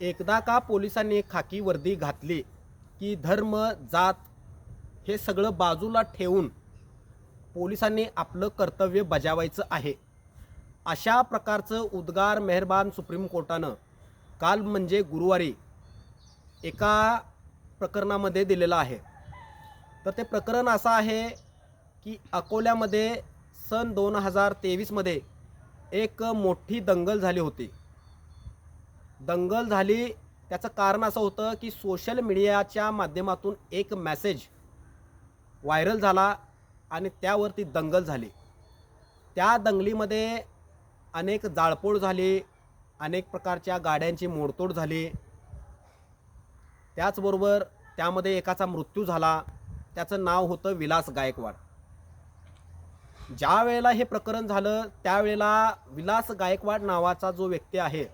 एकदा का पोलिसांनी खाकी वर्दी घातली की धर्म जात हे सगळं बाजूला ठेवून पोलिसांनी आपलं कर्तव्य बजावायचं आहे. अशा प्रकारचं उद्गार मेहरबान सुप्रीम कोर्टानं काल म्हणजे गुरुवारी एका प्रकरणामध्ये दिलेलं आहे. तर ते प्रकरण असं आहे की अकोल्यामध्ये सन दोन हजार तेवीसमध्ये एक मोठी दंगल झाली होती. दंगल झाली. त्याचं कारण असं होतं की सोशल मीडियाच्या माध्यमातून एक मॅसेज व्हायरल झाला आणि त्यावरती दंगल झाली. त्या दंगलीमध्ये अनेक जाळपोळ झाली अनेक प्रकारच्या गाड्यांची मोडतोड झाली. त्याचबरोबर त्यामध्ये एकाचा मृत्यू झाला. त्याचं नाव होतं विलास गायकवाड. ज्या वेळेला हे प्रकरण झालं त्यावेळेला विलास गायकवाड नावाचा जो व्यक्ती आहे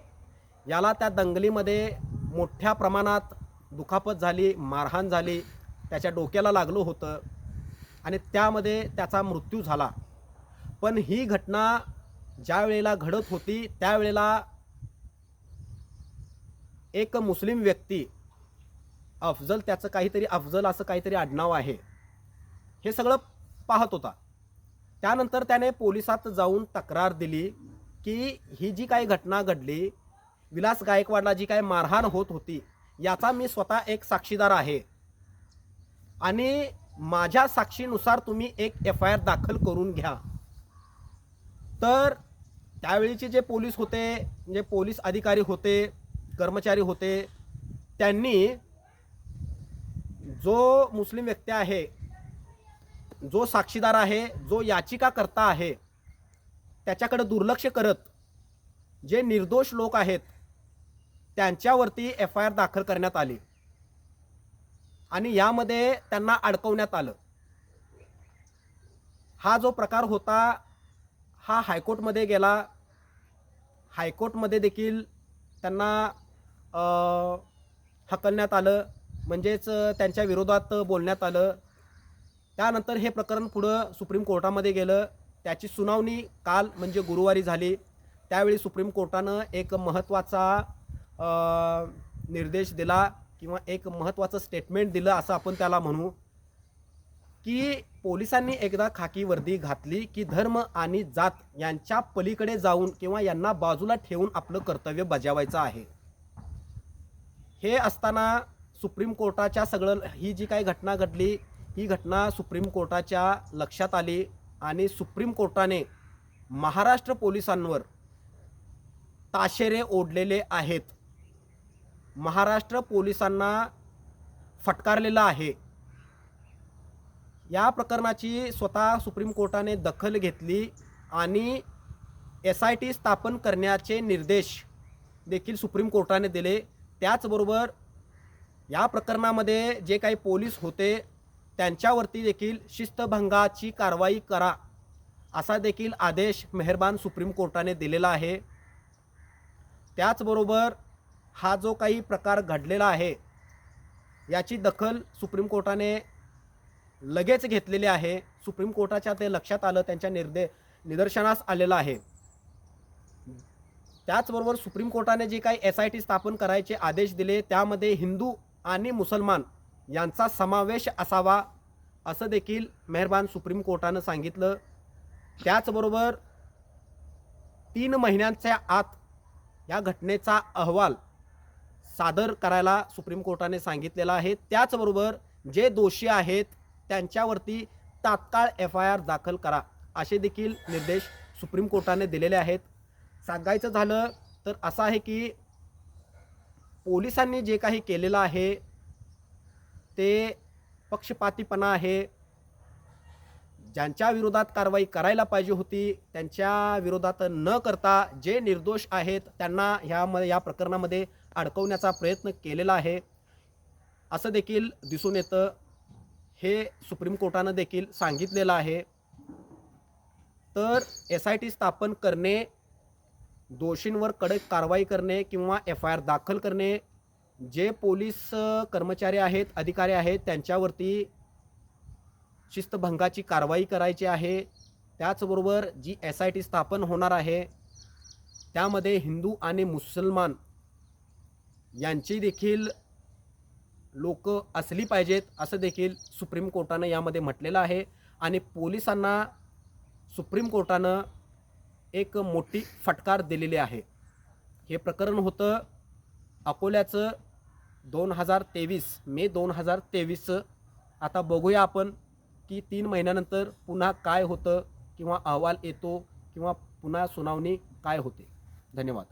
याला त्या दंगलीमध्ये मोठ्या प्रमाणात दुखापत झाली मारहाण झाली त्याच्या डोक्याला लागलं होतं आणि त्यामध्ये त्याचा मृत्यू झाला. पण ही घटना ज्या वेळेला घडत होती त्यावेळेला एक मुस्लिम व्यक्ती अफजल त्याचं काहीतरी अफजल असं काहीतरी आडनाव आहे. हे सगळं पाहत होता. त्यानंतर त्याने पोलिसात जाऊन तक्रार दिली की ही जी काही घटना घडली विलास गायकवाडला जी काय मारहाण होत होती याचा मी स्वतः एक साक्षीदार आहे. आणि माझ्या साक्षीनुसार तुम्ही एक एफ आय आर दाखल करून घ्या. तर त्यावेळीचे जे पोलीस होते जे पोलीस अधिकारी होते कर्मचारी होते त्यांनी जो मुस्लिम व्यक्ती आहे जो साक्षीदार आहे जो याचिकाकर्ता आहे त्याच्याकडे दुर्लक्ष करत जे निर्दोष लोक आहेत त्यांच्यावरती एफ आय आर दाखल करण्यात आली. आणि यामध्ये त्यांना अडकवण्यात आलं. हा जो प्रकार होता हा हायकोर्टमध्ये गेला. हायकोर्टमध्ये देखील त्यांना हकलण्यात आलं. म्हणजेच त्यांच्या विरोधात बोलण्यात आलं. त्यानंतर हे प्रकरण पुढं सुप्रीम कोर्टामध्ये गेलं. त्याची सुनावणी काल म्हणजे गुरुवारी झाली. त्यावेळी सुप्रीम कोर्टानं एक महत्त्वाचा निर्देश दिला किंवा एक महत्त्वाचं स्टेटमेंट दिलं असं आपण त्याला म्हणू. की पोलिसांनी एकदा खाकी वर्दी घातली की धर्म आणि जात यांच्या पलीकडे जाऊन किंवा यांना बाजूला ठेवून आपलं कर्तव्य बजावायचं आहे. हे असताना सुप्रीम कोर्टाच्या सगळं ही जी काही घटना घडली ही घटना सुप्रीम कोर्टाच्या लक्षात आली आणि सुप्रीम कोर्टाने महाराष्ट्र पोलिसांवर ताशेरे ओढलेले आहेत. महाराष्ट्र पोलिसांना फटकारलेलं आहे. या प्रकरणाची स्वतः सुप्रीम कोर्टाने दखल घेतली आणि एस आय टी स्थापन करण्याचे निर्देश देखील सुप्रीम कोर्टाने दिले. त्याचबरोबर या प्रकरणामध्ये जे काही पोलीस होते त्यांच्यावरती देखील शिस्तभंगाची कारवाई करा असा देखील आदेश मेहरबान सुप्रीम कोर्टाने दिलेला आहे. त्याचबरोबर हा जो काही प्रकार घडलेला आहे याची दखल सुप्रीम कोर्टाने लगेच घेतलेली आहे. सुप्रीम कोर्टाच्या ते लक्षात आलं त्यांच्या निर्दे निदर्शनास आलेलं आहे. त्याचबरोबर सुप्रीम कोर्टाने जे काही एस आय टी स्थापन करायचे आदेश दिले त्यामध्ये हिंदू आणि मुसलमान यांचा समावेश असावा असं देखील मेहरबान सुप्रीम कोर्टानं सांगितलं. त्याचबरोबर तीन महिन्यांच्या आत या घटनेचा अहवाल सादर करायला सुप्रीम कोर्टाने सांगितलेलं आहे. त्याचबरोबर जे दोषी आहेत त्यांच्यावरती तात्काळ एफ आय आर दाखल करा असे देखील निर्देश सुप्रीम कोर्टाने दिलेले आहेत. सांगायचं झालं तर असं आहे की पोलिसांनी जे काही केलेलं आहे ते पक्षपातीपणा आहे. ज्यांच्या विरोधात कारवाई करायला पाहिजे होती त्यांच्या विरोधात न करता जे निर्दोष आहेत त्यांना ह्यामध्ये या प्रकरणामध्ये अडकवण्याचा प्रयत्न केलेला आहे. असं देखील दिसून येतं. हे सुप्रीम कोर्टानं देखील सांगितलेलं आहे. तर एस आय टी स्थापन करणे दोषींवर कडक कारवाई करणे किंवा एफ आय आर दाखल करणे जे पोलीस कर्मचारी आहेत अधिकारी आहेत त्यांच्यावरती शिस्तभंगाची कारवाई करायची आहे. त्याचबरोबर जी एस आय टी स्थापन होणार आहे त्यामध्ये हिंदू आणि मुसलमान यांची देखील लोक असली पाहिजेत असं देखील सुप्रीम कोर्टानं यामध्ये म्हटलेलं आहे. आणि पोलिसांना सुप्रीम कोर्टानं एक मोठी फटकार दिलेली आहे. हे प्रकरण होतं अकोल्याचं दोन हजार तेवीस मे दोन हजार तेवीसचं आता बघूया आपण की तीन महिन्यानंतर पुन्हा काय होतं किंवा अहवाल येतो किंवा पुन्हा सुनावणी काय होते. धन्यवाद.